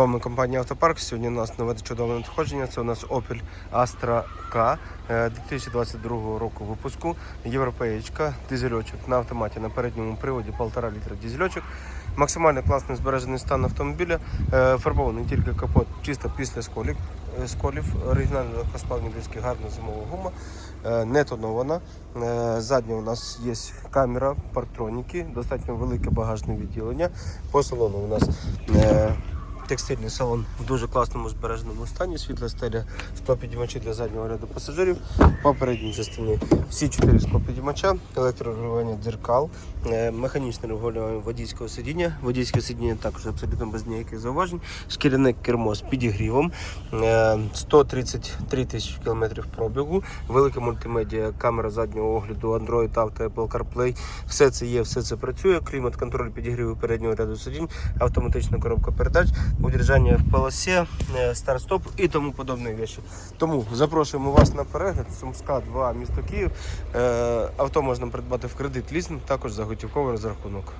Вами компанія Автопарк. Сьогодні у нас нове чудове надходження. Це у нас Opel Astra K е, 2022 року випуску. Європеєчка, дизельочок на автоматі на передньому приводі 1,5 літра дизельочок. Максимально класний збережений стан автомобіля. Е, Фарбований тільки капот чисто після сколів. е, сколів. Оригінальні легкосплавні диски, гарна зимова гума. Е, Не тонована. Ззадня у нас є камера, парктроніки, достатньо велике багажне відділення. По салону у нас текстильний салон в дуже класному збереженому стані. Світла стеля склопідіймачі для заднього ряду пасажирів. По передній частині всі чотири склопідіймача, електрорегулювання дзеркал, е, механічне регулювання водійського сидіння. Водійське сидіння також абсолютно без ніяких зауважень. Шкіряне кермо з підігрівом, е, 133 тисячі кілометрів пробігу, велика мультимедіа, камера заднього огляду, Android Auto, Apple CarPlay. Все це є, все це працює. Клімат, контроль підігріву переднього ряду сидінь, автоматична коробка передач, удержання в полосі, е, старт-стоп і тому подобні речі. Тому запрошуємо вас на перегляд. Сумська 2, місто Київ. Е, Авто можна придбати в кредит лізинг, також за готівковий розрахунок.